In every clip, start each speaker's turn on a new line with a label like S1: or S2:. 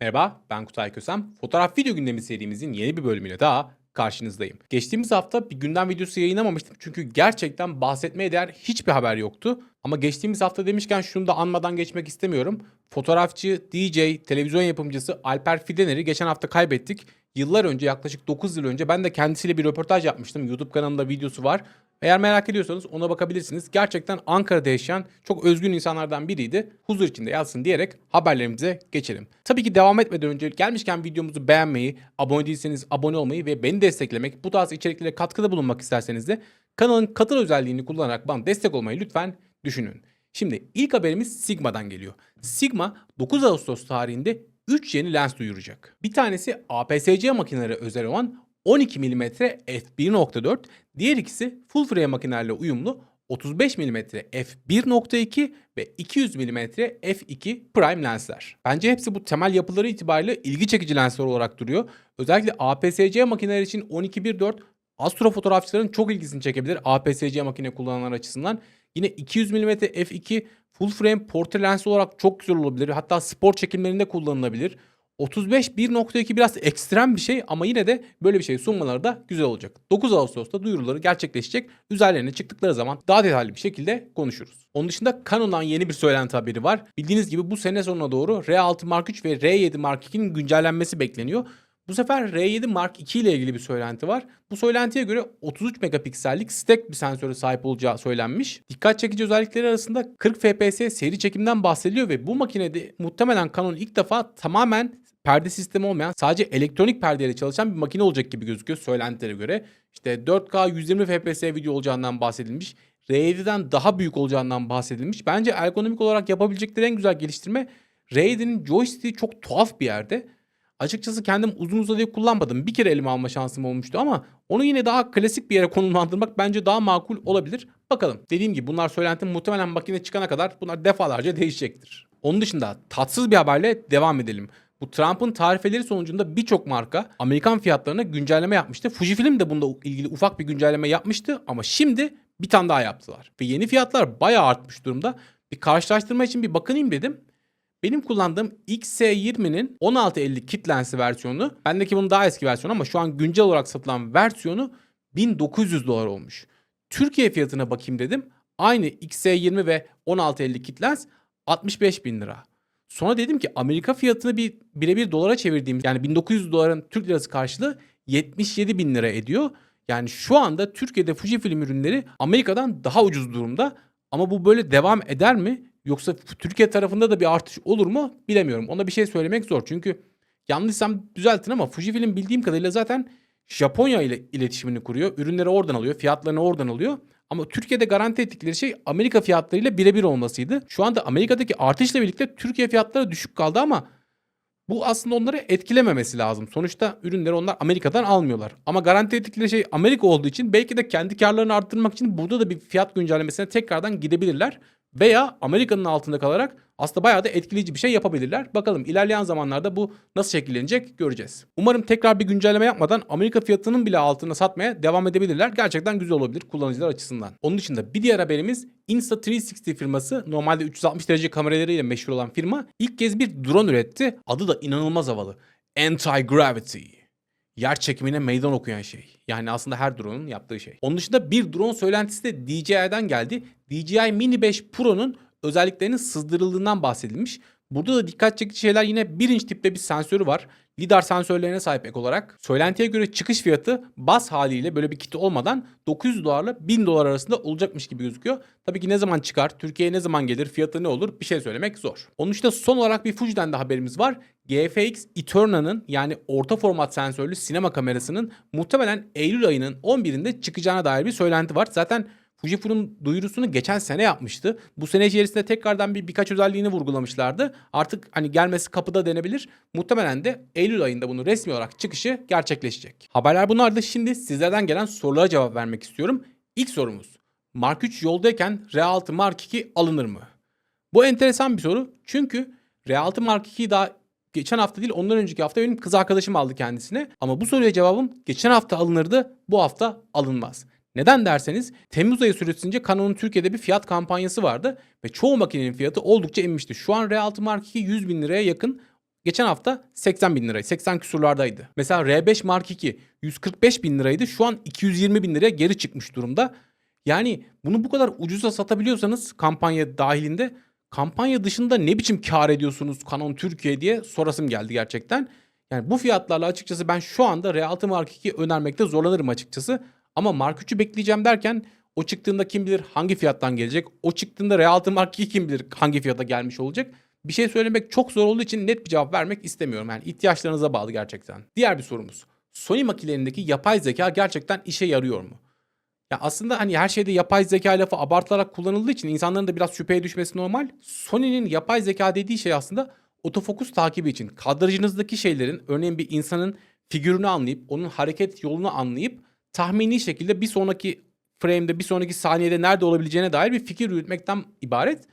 S1: Merhaba, ben Kutay Kösem. Fotoğraf video gündemi serimizin yeni bir bölümüyle daha karşınızdayım. Geçtiğimiz hafta bir gündem videosu yayınlamamıştım çünkü gerçekten bahsetmeye değer hiçbir haber yoktu. Ama geçtiğimiz hafta demişken şunu da anmadan geçmek istemiyorum. Fotoğrafçı, DJ, televizyon yapımcısı Alper Fidener'i geçen hafta kaybettik. Yıllar önce yaklaşık 9 yıl önce ben de kendisiyle bir röportaj yapmıştım. YouTube kanalımda videosu var. Eğer merak ediyorsanız ona bakabilirsiniz. Gerçekten Ankara'da yaşayan çok özgün insanlardan biriydi. Huzur içinde yatsın diyerek haberlerimize geçelim. Tabii ki devam etmeden önce gelmişken videomuzu beğenmeyi, abone değilseniz abone olmayı ve beni desteklemek, bu tarz içeriklere katkıda bulunmak isterseniz de kanalın katıl özelliğini kullanarak bana destek olmayı lütfen düşünün. Şimdi ilk haberimiz Sigma'dan geliyor. Sigma 9 Ağustos tarihinde 3 yeni lens duyuracak. Bir tanesi APS-C makinelere özel olan 12 mm f1.4, diğer ikisi full frame makinelerle uyumlu 35 mm f1.2 ve 200 mm f2 prime lensler. Bence hepsi bu temel yapıları itibariyle ilgi çekici lensler olarak duruyor. Özellikle APS-C makineler için 12.1.4 astrofotoğrafçıların çok ilgisini çekebilir APS-C makine kullananlar açısından. Yine 200 mm f2 full frame portre lens olarak çok güzel olabilir. Hatta spor çekimlerinde kullanılabilir. 35 1.2 biraz ekstrem bir şey ama yine de böyle bir şey sunmaları da güzel olacak. 9 Ağustos'ta duyuruları gerçekleşecek. Üzerlerine çıktıkları zaman daha detaylı bir şekilde konuşuruz. Onun dışında Canon'dan yeni bir söylenti haberi var. Bildiğiniz gibi bu sene sonuna doğru R6 Mark 3 ve R7 Mark 2'nin güncellenmesi bekleniyor. Bu sefer R7 Mark 2 ile ilgili bir söylenti var. Bu söylentiye göre 33 megapiksellik stack bir sensöre sahip olacağı söylenmiş. Dikkat çekici özellikleri arasında 40 fps seri çekimden bahsediliyor ve bu makinede muhtemelen Canon ilk defa tamamen perde sistemi olmayan sadece elektronik perdeyle çalışan bir makine olacak gibi gözüküyor söylentilere göre. İşte 4K 120 fps video olacağından bahsedilmiş. R7'den daha büyük olacağından bahsedilmiş. Bence ergonomik olarak yapabilecekleri en güzel geliştirme R7'nin joystick'i çok tuhaf bir yerde. Açıkçası kendim uzun uzadıya kullanmadım. Bir kere elime alma şansım olmuştu ama onu yine daha klasik bir yere konumlandırmak bence daha makul olabilir. Bakalım. Dediğim gibi bunlar söylenti muhtemelen makine çıkana kadar bunlar defalarca değişecektir. Onun dışında tatsız bir haberle devam edelim. Bu Trump'ın tarifeleri sonucunda birçok marka Amerikan fiyatlarına güncelleme yapmıştı. Fujifilm de bunda ilgili ufak bir güncelleme yapmıştı ama şimdi bir tane daha yaptılar. Ve yeni fiyatlar bayağı artmış durumda. Bir karşılaştırma için bir bakınayım dedim. Benim kullandığım XS20'nin 1650 kit lensi versiyonu, bendeki bunun daha eski versiyonu ama şu an güncel olarak satılan versiyonu 1900 dolar olmuş. Türkiye fiyatına bakayım dedim. Aynı XS20 ve 1650 kit lens 65 bin lira. Sonra dedim ki Amerika fiyatını bir birebir dolara çevirdiğim yani 1900 doların Türk lirası karşılığı 77 bin lira ediyor. Yani şu anda Türkiye'de Fujifilm ürünleri Amerika'dan daha ucuz durumda. Ama bu böyle devam eder mi? Yoksa Türkiye tarafında da bir artış olur mu? Bilemiyorum. Ona bir şey söylemek zor. Çünkü yanlışsam düzeltin ama Fujifilm bildiğim kadarıyla zaten Japonya ile iletişimini kuruyor. Ürünleri oradan alıyor. Fiyatlarını oradan alıyor. Ama Türkiye'de garanti ettikleri şey Amerika fiyatlarıyla birebir olmasıydı. Şu anda Amerika'daki artışla birlikte Türkiye fiyatları düşük kaldı ama bu aslında onları etkilememesi lazım. Sonuçta ürünleri onlar Amerika'dan almıyorlar. Ama garanti ettikleri şey Amerika olduğu için belki de kendi karlarını arttırmak için burada da bir fiyat güncellemesine tekrardan gidebilirler. Veya Amerika'nın altında kalarak aslında bayağı da etkileyici bir şey yapabilirler. Bakalım ilerleyen zamanlarda bu nasıl şekillenecek göreceğiz. Umarım tekrar bir güncelleme yapmadan Amerika fiyatının bile altına satmaya devam edebilirler. Gerçekten güzel olabilir kullanıcılar açısından. Onun dışında bir diğer haberimiz Insta360 firması normalde 360 derece kameralarıyla meşhur olan firma ilk kez bir drone üretti. Adı da inanılmaz havalı. Anti-Gravity yer çekimine meydan okuyan şey. Yani aslında her drone'un yaptığı şey. Onun dışında bir drone söylentisi de DJI'den geldi. DJI Mini 5 Pro'nun özelliklerinin sızdırıldığından bahsedilmiş. Burada da dikkat çekici şeyler yine 1 inç tipte bir sensörü var. Lidar sensörlerine sahip ek olarak. Söylentiye göre çıkış fiyatı bas haliyle böyle bir kit olmadan 900 dolarla 1000 dolar arasında olacakmış gibi gözüküyor. Tabii ki ne zaman çıkar, Türkiye'ye ne zaman gelir, fiyatı ne olur bir şey söylemek zor. Onun dışında son olarak bir Fuji'den de haberimiz var. GFX Eterna'nın yani orta format sensörlü sinema kamerasının muhtemelen Eylül ayının 11'inde çıkacağına dair bir söylenti var. Zaten Fujifilm duyurusunu geçen sene yapmıştı. Bu sene içerisinde tekrardan bir birkaç özelliğini vurgulamışlardı. Artık hani gelmesi kapıda denebilir. Muhtemelen de Eylül ayında bunu resmi olarak çıkışı gerçekleşecek. Haberler bunlardı. Şimdi sizlerden gelen sorulara cevap vermek istiyorum. İlk sorumuz. Mark 3 yoldayken R6 Mark 2 alınır mı? Bu enteresan bir soru. Çünkü R6 Mark 2'yi daha geçen hafta değil ondan önceki hafta benim kız arkadaşım aldı kendisine. Ama bu soruya cevabım geçen hafta alınırdı bu hafta alınmaz. Neden derseniz Temmuz ayı süresince Canon'un Türkiye'de bir fiyat kampanyası vardı ve çoğu makinenin fiyatı oldukça inmişti. Şu an R6 Mark II 100 bin liraya yakın geçen hafta 80 bin liraydı. 80 küsurlardaydı. Mesela R5 Mark II 145 bin liraydı. Şu an 220 bin liraya geri çıkmış durumda. Yani bunu bu kadar ucuza satabiliyorsanız kampanya dahilinde kampanya dışında ne biçim kar ediyorsunuz Canon Türkiye diye sorasım geldi gerçekten. Yani bu fiyatlarla açıkçası ben şu anda R6 Mark II önermekte zorlanırım açıkçası. Ama Mark 3'ü bekleyeceğim derken o çıktığında kim bilir hangi fiyattan gelecek. O çıktığında R6 Mark II kim bilir hangi fiyata gelmiş olacak. Bir şey söylemek çok zor olduğu için net bir cevap vermek istemiyorum. Yani ihtiyaçlarınıza bağlı gerçekten. Diğer bir sorumuz. Sony makinelerindeki yapay zeka gerçekten işe yarıyor mu? Ya aslında hani her şeyde yapay zeka lafı abartılarak kullanıldığı için insanların da biraz şüpheye düşmesi normal. Sony'nin yapay zeka dediği şey aslında otofokus takibi için. Kadrajınızdaki şeylerin örneğin bir insanın figürünü anlayıp onun hareket yolunu anlayıp tahmini şekilde bir sonraki frame'de bir sonraki saniyede nerede olabileceğine dair bir fikir yürütmekten ibaret.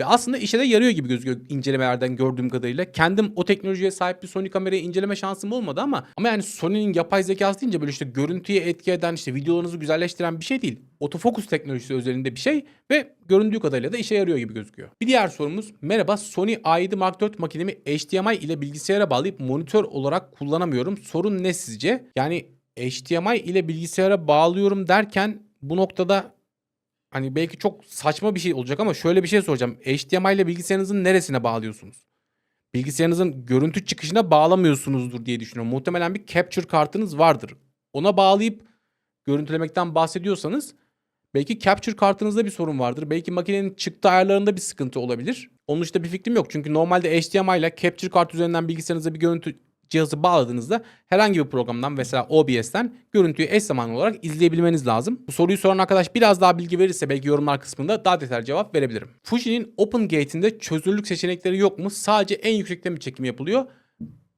S1: Ve aslında işe de yarıyor gibi gözüküyor incelemelerden gördüğüm kadarıyla. Kendim o teknolojiye sahip bir Sony kamerayı inceleme şansım olmadı ama ama yani Sony'nin yapay zekası deyince böyle işte görüntüye etki eden işte videolarınızı güzelleştiren bir şey değil. Otofokus teknolojisi özelinde bir şey ve göründüğü kadarıyla da işe yarıyor gibi gözüküyor. Bir diğer sorumuz merhaba Sony A7 Mark IV makinemi HDMI ile bilgisayara bağlayıp monitör olarak kullanamıyorum. Sorun ne sizce? Yani HDMI ile bilgisayara bağlıyorum derken bu noktada hani belki çok saçma bir şey olacak ama şöyle bir şey soracağım. HDMI ile bilgisayarınızın neresine bağlıyorsunuz? Bilgisayarınızın görüntü çıkışına bağlamıyorsunuzdur diye düşünüyorum. Muhtemelen bir capture kartınız vardır. Ona bağlayıp görüntülemekten bahsediyorsanız belki capture kartınızda bir sorun vardır. Belki makinenin çıktı ayarlarında bir sıkıntı olabilir. Onun dışında bir fikrim yok. Çünkü normalde HDMI ile capture kart üzerinden bilgisayarınıza bir görüntü cihazı bağladığınızda herhangi bir programdan mesela OBS'ten görüntüyü eş zamanlı olarak izleyebilmeniz lazım. Bu soruyu soran arkadaş biraz daha bilgi verirse belki yorumlar kısmında daha detaylı cevap verebilirim. Fuji'nin OpenGate'inde çözünürlük seçenekleri yok mu? Sadece en yüksekte mi çekim yapılıyor?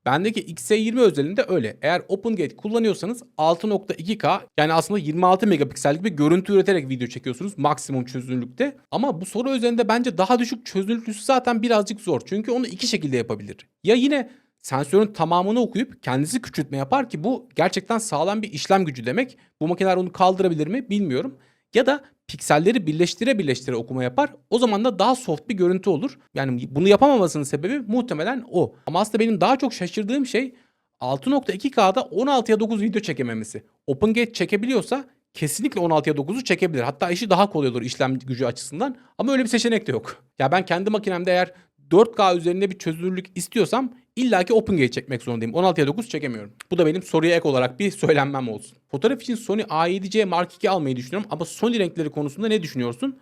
S1: Bendeki X-20 özelinde öyle. Eğer OpenGate kullanıyorsanız 6.2K yani aslında 26 megapiksellik bir görüntü üreterek video çekiyorsunuz maksimum çözünürlükte. Ama bu soru üzerinde bence daha düşük çözünürlüklüsü zaten birazcık zor. Çünkü onu iki şekilde yapabilir. Ya yine sensörün tamamını okuyup kendisi küçültme yapar ki bu gerçekten sağlam bir işlem gücü demek. Bu makineler onu kaldırabilir mi bilmiyorum. Ya da pikselleri birleştire birleştire okuma yapar. O zaman da daha soft bir görüntü olur. Yani bunu yapamamasının sebebi muhtemelen o. Ama aslında benim daha çok şaşırdığım şey 6.2K'da 16'ya 9 video çekememesi. OpenGate çekebiliyorsa kesinlikle 16'ya 9'u çekebilir. Hatta işi daha kolay olur işlem gücü açısından. Ama öyle bir seçenek de yok. Ya ben kendi makinemde eğer 4K üzerinde bir çözünürlük istiyorsam illaki OpenGate çekmek zorundayım. 16'ya 9 çekemiyorum. Bu da benim soruya ek olarak bir söylenmem olsun. Fotoğraf için Sony A7C Mark II almayı düşünüyorum ama Sony renkleri konusunda ne düşünüyorsun?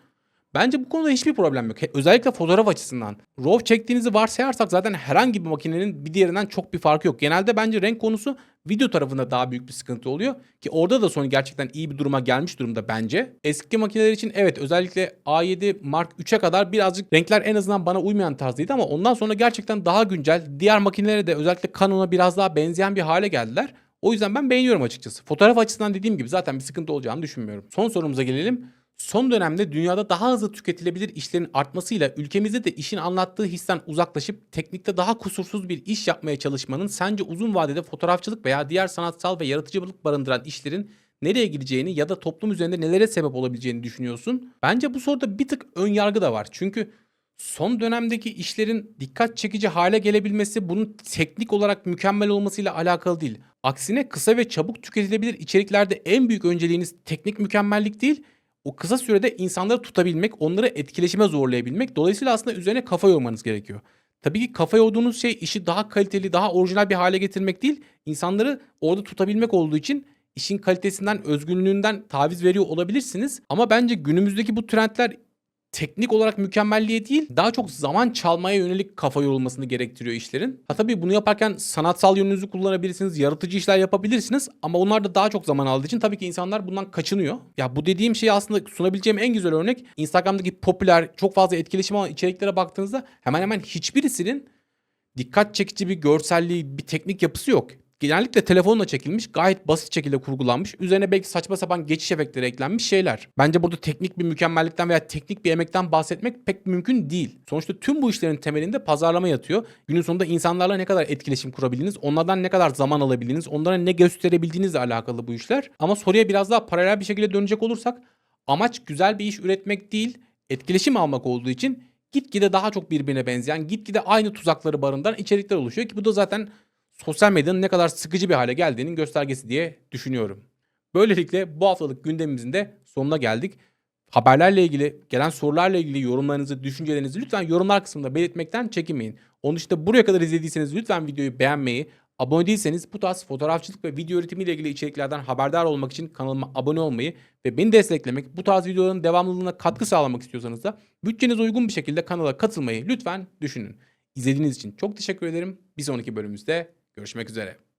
S1: Bence bu konuda hiçbir problem yok. Özellikle fotoğraf açısından. RAW çektiğinizi varsayarsak zaten herhangi bir makinenin bir diğerinden çok bir farkı yok. Genelde bence renk konusu video tarafında daha büyük bir sıkıntı oluyor. Ki orada da Sony gerçekten iyi bir duruma gelmiş durumda bence. Eski makineler için evet özellikle A7 Mark 3'e kadar birazcık renkler en azından bana uymayan tarzdaydı ama ondan sonra gerçekten daha güncel. Diğer makinelere de özellikle Canon'a biraz daha benzeyen bir hale geldiler. O yüzden ben beğeniyorum açıkçası. Fotoğraf açısından dediğim gibi zaten bir sıkıntı olacağını düşünmüyorum. Son sorumuza gelelim. Son dönemde dünyada daha hızlı tüketilebilir işlerin artmasıyla ülkemizde de işin anlattığı histen uzaklaşıp teknikte daha kusursuz bir iş yapmaya çalışmanın sence uzun vadede fotoğrafçılık veya diğer sanatsal ve yaratıcılık barındıran işlerin nereye gideceğini ya da toplum üzerinde nelere sebep olabileceğini düşünüyorsun? Bence bu soruda bir tık ön yargı da var. Çünkü son dönemdeki işlerin dikkat çekici hale gelebilmesi bunun teknik olarak mükemmel olmasıyla alakalı değil. Aksine kısa ve çabuk tüketilebilir içeriklerde en büyük önceliğiniz teknik mükemmellik değil, o kısa sürede insanları tutabilmek, onları etkileşime zorlayabilmek. Dolayısıyla aslında üzerine kafa yormanız gerekiyor. Tabii ki kafa yorduğunuz şey işi daha kaliteli, daha orijinal bir hale getirmek değil, insanları orada tutabilmek olduğu için işin kalitesinden, özgünlüğünden taviz veriyor olabilirsiniz. Ama bence günümüzdeki bu trendler teknik olarak mükemmelliğe değil daha çok zaman çalmaya yönelik kafa yorulmasını gerektiriyor işlerin. Ha tabii bunu yaparken sanatsal yönünüzü kullanabilirsiniz, yaratıcı işler yapabilirsiniz ama onlar da daha çok zaman aldığı için tabii ki insanlar bundan kaçınıyor. Ya bu dediğim şey aslında sunabileceğim en güzel örnek Instagram'daki popüler çok fazla etkileşim alan içeriklere baktığınızda hemen hemen hiçbirisinin dikkat çekici bir görselliği, bir teknik yapısı yok genellikle telefonla çekilmiş, gayet basit şekilde kurgulanmış, üzerine belki saçma sapan geçiş efektleri eklenmiş şeyler. Bence burada teknik bir mükemmellikten veya teknik bir emekten bahsetmek pek mümkün değil. Sonuçta tüm bu işlerin temelinde pazarlama yatıyor. Günün sonunda insanlarla ne kadar etkileşim kurabildiğiniz, onlardan ne kadar zaman alabildiğiniz, onlara ne gösterebildiğinizle alakalı bu işler. Ama soruya biraz daha paralel bir şekilde dönecek olursak amaç güzel bir iş üretmek değil, etkileşim almak olduğu için gitgide daha çok birbirine benzeyen, gitgide aynı tuzakları barındıran içerikler oluşuyor ki bu da zaten sosyal medyanın ne kadar sıkıcı bir hale geldiğinin göstergesi diye düşünüyorum. Böylelikle bu haftalık gündemimizin de sonuna geldik. Haberlerle ilgili, gelen sorularla ilgili yorumlarınızı, düşüncelerinizi lütfen yorumlar kısmında belirtmekten çekinmeyin. Onun dışında buraya kadar izlediyseniz lütfen videoyu beğenmeyi, abone değilseniz bu tarz fotoğrafçılık ve video üretimiyle ilgili içeriklerden haberdar olmak için kanalıma abone olmayı ve beni desteklemek, bu tarz videoların devamlılığına katkı sağlamak istiyorsanız da bütçenize uygun bir şekilde kanala katılmayı lütfen düşünün. İzlediğiniz için çok teşekkür ederim. Bir sonraki bölümümüzde görüşmek üzere.